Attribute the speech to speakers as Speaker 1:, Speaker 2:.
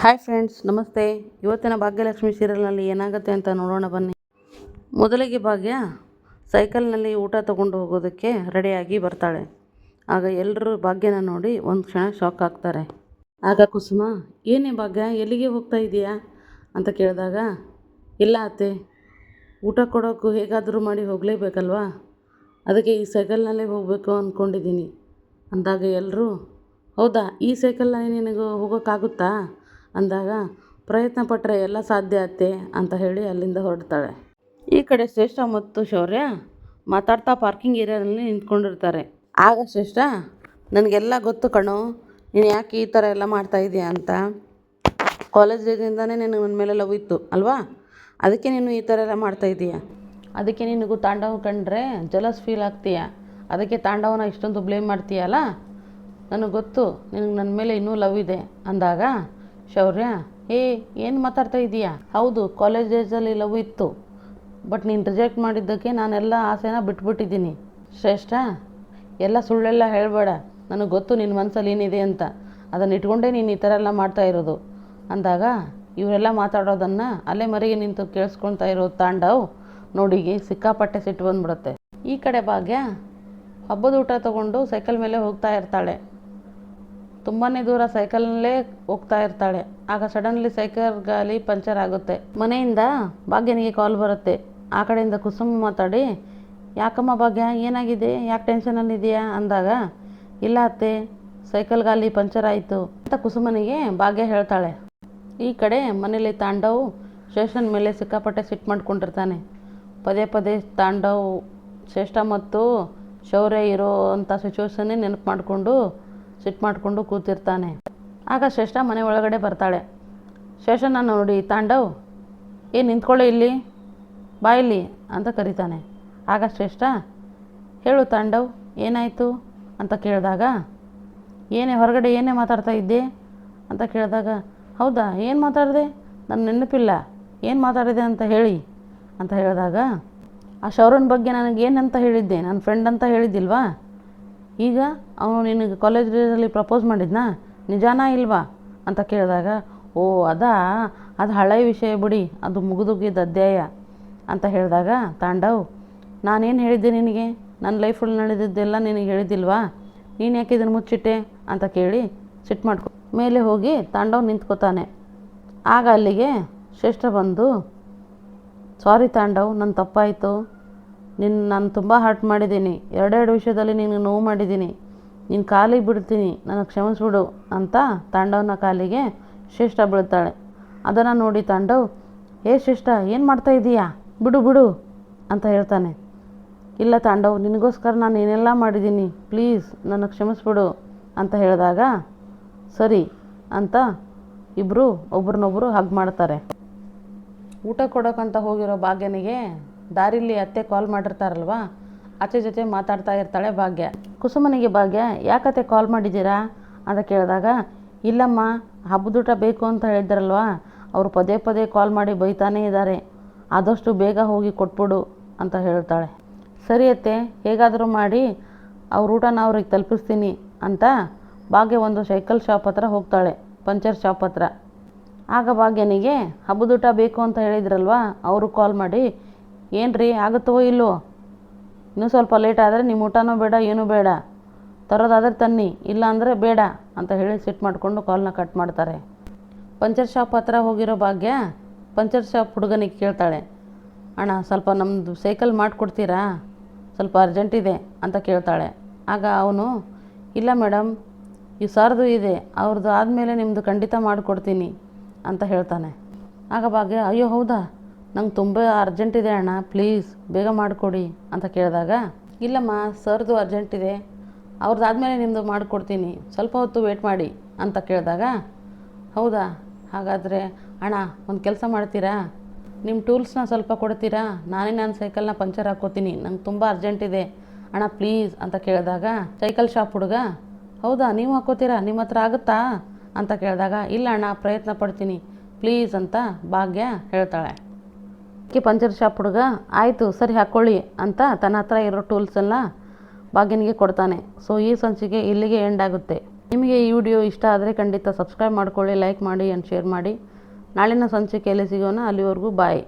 Speaker 1: Hi friends ನಮಸ್ತೆ. ಇವತ್ತಿನ ಭಾಗ್ಯಲಕ್ಷ್ಮಿ ಸೀರಿಯಲ್ನಲ್ಲಿ ಏನಾಗುತ್ತೆ ಅಂತ ನೋಡೋಣ ಬನ್ನಿ. ಮೊದಲಿಗೆ ಭಾಗ್ಯ ಸೈಕಲ್ನಲ್ಲಿ ಊಟ ತಗೊಂಡು ಹೋಗೋದಕ್ಕೆ ರೆಡಿಯಾಗಿ ಬರ್ತಾಳೆ. ಆಗ ಎಲ್ಲರೂ ಭಾಗ್ಯನ ನೋಡಿ ಒಂದು ಕ್ಷಣ ಶಾಕ್ ಆಗ್ತಾರೆ. ಆಗ ಕುಸುಮ, ಏನೇ ಭಾಗ್ಯ, ಎಲ್ಲಿಗೆ ಹೋಗ್ತಾ ಇದೆಯಾ? ಅಂತ ಕೇಳಿದಾಗ, ಇಲ್ಲ ಅತ್ತೆ, ಊಟ ಕೊಡೋಕ್ಕೂ ಹೇಗಾದರೂ ಮಾಡಿ ಹೋಗಲೇಬೇಕಲ್ವಾ? ಅದಕ್ಕೆ ಈ ಸೈಕಲ್ನಲ್ಲೇ ಹೋಗಬೇಕು ಅಂದ್ಕೊಂಡಿದ್ದೀನಿ ಅಂದಾಗ ಎಲ್ಲರೂ ಹೌದಾ, ಈ ಸೈಕಲ್ನಲ್ಲಿ ನಿನಗೆ ಹೋಗೋಕ್ಕಾಗುತ್ತಾ? ಅಂದಾಗ ಪ್ರಯತ್ನ ಪಟ್ಟರೆ ಎಲ್ಲ ಸಾಧ್ಯ ಅತ್ತೆ ಅಂತ ಹೇಳಿ ಅಲ್ಲಿಂದ ಹೊರಡ್ತಾಳೆ. ಈ ಕಡೆ ಶ್ರೇಷ್ಠ ಮತ್ತು ಶೌರ್ಯ ಮಾತಾಡ್ತಾ ಪಾರ್ಕಿಂಗ್ ಏರಿಯಾದಲ್ಲಿ ನಿಂತ್ಕೊಂಡಿರ್ತಾರೆ. ಆಗ ಶ್ರೇಷ್ಠ, ನನಗೆಲ್ಲ ಗೊತ್ತು ಕಣೋ, ನೀನು ಯಾಕೆ ಈ ಥರ ಎಲ್ಲ ಮಾಡ್ತಾ ಅಂತ? ಕಾಲೇಜ್ ಡೇಸಿಂದನೇ ನಿನಗೆ ನನ್ನ ಮೇಲೆ ಲವ್ ಇತ್ತು, ಅಲ್ವಾ? ಅದಕ್ಕೆ ನೀನು ಈ ಥರ ಎಲ್ಲ ಮಾಡ್ತಾ ಇದೀಯ? ಅದಕ್ಕೆ ನಿನಗೂ ತಾಂಡವ ಕಂಡ್ರೆ ಜಲಸ್ ಫೀಲ್ ಆಗ್ತೀಯ? ಅದಕ್ಕೆ ತಾಂಡವನ ಇಷ್ಟೊಂದು ಬ್ಲೇಮ್ ಮಾಡ್ತೀಯಲ್ಲ ನನಗೆ ಗೊತ್ತು, ನಿನಗೆ ನನ್ನ ಮೇಲೆ ಇನ್ನೂ ಲವ್ ಇದೆ ಅಂದಾಗ ಶೌರ್ಯ? ಏ, ಏನು ಮಾತಾಡ್ತಾ ಇದೀಯಾ? ಹೌದು ಕಾಲೇಜ್ ಡೇಸಲ್ಲಿ ಲವ್ ಇತ್ತು. ಬಟ್ ನೀನು ರಿಜೆಕ್ಟ್ ಮಾಡಿದ್ದಕ್ಕೆ ನಾನೆಲ್ಲ ಆಸೆನ ಬಿಟ್ಬಿಟ್ಟಿದ್ದೀನಿ. ಶ್ರೇಷ್ಠ, ಎಲ್ಲ ಸುಳ್ಳೆಲ್ಲ ಹೇಳಬೇಡ. ನನಗೆ ಗೊತ್ತು ನಿನ್ನ ಮನಸ್ಸಲ್ಲಿ ಏನಿದೆ ಅಂತ. ಅದನ್ನು ಇಟ್ಕೊಂಡೇ ನೀನು ಈ ಥರ ಎಲ್ಲ ಮಾಡ್ತಾ ಇರೋದು. ಅಂದಾಗ ಇವರೆಲ್ಲ ಮಾತಾಡೋದನ್ನು ಅಲ್ಲೇ ಮರೆಗೆ ನಿಂತು ಕೇಳಿಸ್ಕೊಳ್ತಾ ಇರೋ ತಾಂಡವ್ ನೋಡಿಗೆ ಸಿಕ್ಕಾಪಟ್ಟೆ ಸಿಟ್ಟು ಬಂದ್ಬಿಡುತ್ತೆ. ಈ ಕಡೆ ಭಾಗ್ಯ, ಹಬ್ಬದ ಊಟ ತಗೊಂಡು ಸೈಕಲ್ ಮೇಲೆ ಹೋಗ್ತಾ ಇರ್ತಾಳೆ. ತುಂಬಾ ದೂರ ಸೈಕಲ್ನಲ್ಲೇ ಹೋಗ್ತಾ ಇರ್ತಾಳೆ. ಆಗ ಸಡನ್ಲಿ ಸೈಕಲ್ ಗಾಲಿ ಪಂಚರ್ ಆಗುತ್ತೆ. ಮನೆಯಿಂದ ಭಾಗ್ಯನಿಗೆ ಕಾಲ್ ಬರುತ್ತೆ. ಆ ಕಡೆಯಿಂದ ಕುಸುಮ್ ಮಾತಾಡಿ, ಯಾಕಮ್ಮ ಭಾಗ್ಯ, ಏನಾಗಿದೆ? ಯಾಕೆ ಟೆನ್ಷನಲ್ಲಿದೆಯಾ ಅಂದಾಗ, ಇಲ್ಲ ಅತ್ತೆ, ಸೈಕಲ್ ಗಾಲಿ ಪಂಚರ್ ಆಯಿತು. ಅಂತ ಕುಸುಮನಿಗೆ ಭಾಗ್ಯ ಹೇಳ್ತಾಳೆ. ಈ ಕಡೆ ಮನೇಲಿ ತಾಂಡವ್ ಸ್ಟೇಷನ್ ಮೇಲೆ ಸಿಕ್ಕಾಪಟ್ಟೆ ಸಿಟ್ಟು ಮಾಡ್ಕೊಂಡಿರ್ತಾನೆ. ಪದೇ ಪದೇ ತಾಂಡವ್ ಶ್ರೇಷ್ಠ ಮತ್ತು ಶೌರ್ಯ ಇರೋ ಅಂಥ ಸಿಚುವೇಶನ್ನೇ ನೆನಪು ಮಾಡಿಕೊಂಡು ಸಿಟ್ಟು ಮಾಡಿಕೊಂಡು ಕೂತಿರ್ತಾನೆ. ಆಗ ಶ್ರೇಷ್ಠ ಮನೆ ಒಳಗಡೆ ಬರ್ತಾಳೆ. ಶೇಷನ ನೋಡಿ, ತಾಂಡವ್, ಏನು ನಿಂತ್ಕೊಳ್ಳೆ ಇಲ್ಲಿ? ಬಾ ಇಲ್ಲಿ ಅಂತ ಕರೀತಾನೆ. ಆಗ ಶ್ರೇಷ್ಠ ಹೇಳು ತಾಂಡವ್, ಏನಾಯಿತು? ಅಂತ ಕೇಳಿದಾಗ, ಏನೇ, ಹೊರಗಡೆ ಏನೇ ಮಾತಾಡ್ತಾ ಇದ್ದೆ? ಅಂತ ಕೇಳಿದಾಗ, ಹೌದಾ, ಏನು ಮಾತಾಡಿದೆ? ನನ್ನ ನೆನಪಿಲ್ಲ. ಏನು ಮಾತಾಡಿದೆ ಅಂತ ಹೇಳಿ. ಅಂತ ಹೇಳಿದಾಗ, ಆ ಶೌರನ್ ಬಗ್ಗೆ ನನಗೆ ಏನಂತ ಹೇಳಿದ್ದೆ? ನನ್ನ ಫ್ರೆಂಡ್ ಅಂತ ಹೇಳಿದ್ದಿಲ್ವಾ? ಈಗ ಅವನು ನಿನಗೆ ಕಾಲೇಜ್ ಡೇಸಲ್ಲಿ ಪ್ರಪೋಸ್ ಮಾಡಿದ್ನಾ? ನಿಜಾನಾ ಇಲ್ವಾ? ಅಂತ ಕೇಳಿದಾಗ, ಓ, ಅದಾ? ಅದು ಹಳೆಯ ವಿಷಯ ಬಿಡಿ, ಅದು ಮುಗಿದೋಗಿದ್ದ ಅಧ್ಯಾಯ ಅಂತ ಹೇಳಿದಾಗ, ತಾಂಡವ್, ನಾನೇನು ಹೇಳಿದ್ದೆ ನಿನಗೆ? ನನ್ನ ಲೈಫಲ್ಲಿ ನಡೆದಿದ್ದೆಲ್ಲ ನಿನಗೆ ಹೇಳಿದ್ದಿಲ್ವಾ? ನೀನು ಯಾಕೆ ಇದನ್ನು ಮುಚ್ಚಿಟ್ಟೆ? ಅಂತ ಕೇಳಿ ಸಿಟ್ ಮಾಡ್ಕೊ ಮೇಲೆ ಹೋಗಿ ತಾಂಡವ್ ನಿಂತ್ಕೋತಾನೆ. ಆಗ ಅಲ್ಲಿಗೆ ಶ್ರೇಷ್ಠ ಬಂದು ಸಾರಿ ತಾಂಡವ್ ನನ್ನ ತಪ್ಪಾಯಿತು. ನಿನ್ನ ನಾನು ತುಂಬ ಹರ್ಟ್ ಮಾಡಿದ್ದೀನಿ. ಎರಡೆರಡು ವಿಷಯದಲ್ಲಿ ನಿನಗೆ ನೋವು ಮಾಡಿದ್ದೀನಿ. ನಿನ್ನ ಕಾಲಿಗೆ ಬಿಡ್ತೀನಿ. ನನಗೆ ಕ್ಷಮಿಸ್ಬಿಡು ಅಂತ ತಾಂಡವನ ಕಾಲಿಗೆ ಶ್ರೇಷ್ಠ ಬೀಳ್ತಾಳೆ. ಅದನ್ನು ನೋಡಿ ತಾಂಡವ್ ಏ ಶ್ರೇಷ್ಠ ಏನು ಮಾಡ್ತಾ ಇದ್ದೀಯಾ ಬಿಡು ಬಿಡು ಅಂತ ಹೇಳ್ತಾನೆ. ಇಲ್ಲ ತಾಂಡವ್, ನಿನಗೋಸ್ಕರ ನಾನು ಏನೆಲ್ಲ ಮಾಡಿದ್ದೀನಿ, ಪ್ಲೀಸ್ ನನಗೆ ಕ್ಷಮಿಸ್ಬಿಡು ಅಂತ ಹೇಳಿದಾಗ, ಸರಿ ಅಂತ ಇಬ್ಬರು ಒಬ್ರನ್ನೊಬ್ಬರು ಹಗ್ ಮಾಡ್ತಾರೆ. ಊಟ ಕೊಡೋಕ್ಕಂತ ಹೋಗಿರೋ ಭಾಗ್ಯನಿಗೆ ದಾರಿಲಿ ಅತ್ತೆ ಕಾಲ್ ಮಾಡಿರ್ತಾರಲ್ವಾ? ಅತ್ತೆ ಜೊತೆ ಮಾತಾಡ್ತಾ ಇರ್ತಾಳೆ ಭಾಗ್ಯ. ಕುಸುಮನಿಗೆ ಭಾಗ್ಯ ಯಾಕತ್ತೆ ಕಾಲ್ ಮಾಡಿದ್ದೀರಾ? ಅಂತ ಕೇಳಿದಾಗ, ಇಲ್ಲಮ್ಮ ಹಬ್ಬದೂಟ ಬೇಕು ಅಂತ ಹೇಳಿದ್ರಲ್ವ ಅವರು ಪದೇ ಪದೇ ಕಾಲ್ ಮಾಡಿ ಬೈತಾನೇ ಇದ್ದಾರೆ ಆದಷ್ಟು ಬೇಗ ಹೋಗಿ ಕೊಟ್ಬಿಡು, ಅಂತ ಹೇಳ್ತಾಳೆ. ಸರಿ ಅತ್ತೆ, ಹೇಗಾದರೂ ಮಾಡಿ, ಅವ್ರ ಊಟನ ಅವ್ರಿಗೆ ತಲುಪಿಸ್ತೀನಿ, ಅಂತ ಭಾಗ್ಯ ಒಂದು ಸೈಕಲ್ ಶಾಪ್ ಹತ್ರ ಹೋಗ್ತಾಳೆ, ಪಂಚರ್ ಶಾಪ್ ಹತ್ರ. ಆಗ ಭಾಗ್ಯನಿಗೆ ಹಬ್ಬದೂಟ ಬೇಕು ಅಂತ ಹೇಳಿದ್ರಲ್ವಾ? ಅವರು ಕಾಲ್ ಮಾಡಿ ಏನು ರೀ ಆಗುತ್ತೋ ಇಲ್ಲೋ? ಇನ್ನೂ ಸ್ವಲ್ಪ ಲೇಟ್ ಆದರೆ ನಿಮ್ಮ ಊಟನೂ ಬೇಡ, ಏನೂ ಬೇಡ. ತರೋದಾದರೆ ತನ್ನಿ ಇಲ್ಲ ಅಂದರೆ ಬೇಡ ಅಂತ ಹೇಳಿ ಸಿಟ್ಟು ಮಾಡಿಕೊಂಡು ಕಾಲ್ನ ಕಟ್ ಮಾಡ್ತಾರೆ. ಪಂಚರ್ ಶಾಪ್ ಹತ್ರ ಹೋಗಿರೋ ಭಾಗ್ಯ ಪಂಚರ್ ಶಾಪ್ ಹುಡುಗನಿಗೆ ಕೇಳ್ತಾಳೆ. ಅಣ್ಣ, ಸ್ವಲ್ಪ ನಮ್ಮದು ಸೈಕಲ್ ಮಾಡಿಕೊಡ್ತೀರಾ? ಸ್ವಲ್ಪ ಅರ್ಜೆಂಟ್ ಇದೆ ಅಂತ ಕೇಳ್ತಾಳೆ. ಆಗ ಅವನು, ಇಲ್ಲ ಮೇಡಮ್ ಈ ಸರ್ದು ಇದೆ ಅವ್ರದ್ದು ಆದಮೇಲೆ ನಿಮ್ಮದು ಖಂಡಿತ ಮಾಡಿಕೊಡ್ತೀನಿ ಅಂತ ಹೇಳ್ತಾನೆ. ಆಗ ಭಾಗ್ಯ, ಅಯ್ಯೋ ಹೌದಾ? ನಂಗೆ ತುಂಬ ಅರ್ಜೆಂಟ್ ಇದೆ ಅಣ್ಣ ಪ್ಲೀಸ್ ಬೇಗ ಮಾಡಿಕೊಡಿ ಅಂತ ಕೇಳಿದಾಗ, ಇಲ್ಲಮ್ಮ, ಸರ್ದು ಅರ್ಜೆಂಟ್ ಇದೆ ಅವ್ರದ್ದಾದಮೇಲೆ ನಿಮ್ಮದು ಮಾಡಿಕೊಡ್ತೀನಿ, ಸ್ವಲ್ಪ ಹೊತ್ತು ವೇಟ್ ಮಾಡಿ ಅಂತ ಕೇಳಿದಾಗ, ಹೌದಾ? ಹಾಗಾದರೆ ಅಣ್ಣ, ಒಂದು ಕೆಲಸ ಮಾಡ್ತೀರಾ? ನಿಮ್ಮ ಟೂಲ್ಸ್ನ ಸ್ವಲ್ಪ ಕೊಡ್ತೀರಾ? ನಾನೇ ನನ್ನ ಸೈಕಲ್ನ ಪಂಚರ್ ಹಾಕ್ಕೋತೀನಿ, ನಂಗೆ ತುಂಬ ಅರ್ಜೆಂಟ್ ಇದೆ. ಅಣ್ಣ ಪ್ಲೀಸ್ ಅಂತ ಕೇಳಿದಾಗ ಸೈಕಲ್ ಶಾಪ್ ಹುಡುಗ, ಹೌದಾ, ನೀವು ಹಾಕ್ಕೋತೀರಾ? ನಿಮ್ಮ ಹತ್ರ ಆಗುತ್ತಾ? ಅಂತ ಕೇಳಿದಾಗ, ಇಲ್ಲ ಅಣ್ಣ, ಪ್ರಯತ್ನ ಪಡ್ತೀನಿ ಪ್ಲೀಸ್ ಅಂತ ಭಾಗ್ಯ ಹೇಳ್ತಾಳೆ. ಅಕ್ಕಿ ಪಂಚರ್ ಶಾಪ್ ಹುಡುಗ, ಆಯಿತು, ಸರಿ ಹಾಕ್ಕೊಳ್ಳಿ ಅಂತ ತನ್ನ ಹತ್ರ ಇರೋ ಟೂಲ್ಸೆಲ್ಲ ಬಾಗಿನಿಗೆ ಕೊಡ್ತಾನೆ. ಸೊ, ಈ ಸಂಚಿಕೆ ಇಲ್ಲಿಗೆ ಎಂಡ್ ಆಗುತ್ತೆ. ನಿಮಗೆ ಈ ವಿಡಿಯೋ ಇಷ್ಟ ಆದರೆ ಖಂಡಿತ ಸಬ್ಸ್ಕ್ರೈಬ್ ಮಾಡ್ಕೊಳ್ಳಿ, ಲೈಕ್ ಮಾಡಿ ಆ್ಯಂಡ್ ಶೇರ್ ಮಾಡಿ. ನಾಳಿನ ಸಂಚಿಕೆಯಲ್ಲಿ ಸಿಗೋಣ. ಅಲ್ಲಿವರೆಗೂ ಬಾಯ್.